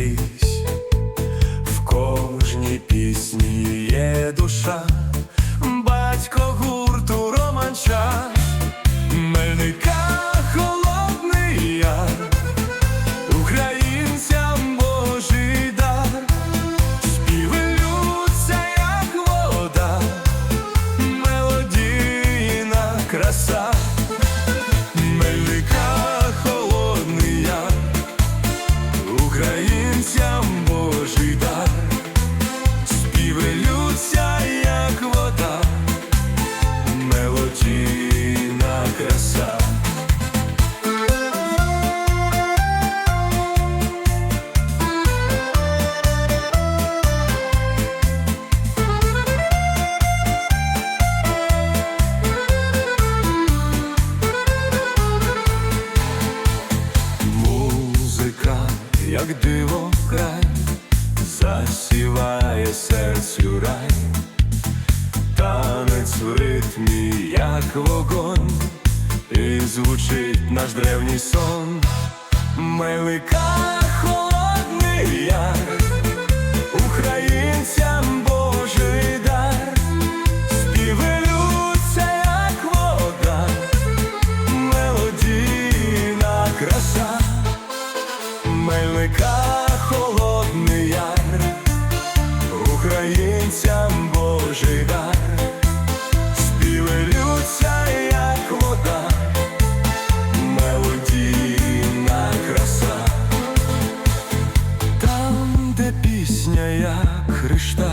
скрізь, в кожній пісні є душа. Як диво край, засіває серцю рай, танець в ритмі, як вогонь, і звучить наш древній сон, Мелика Сника холодний яр, українцям Божий дар, співи як вода, мелодійна краса, там, де пісня, як хришталь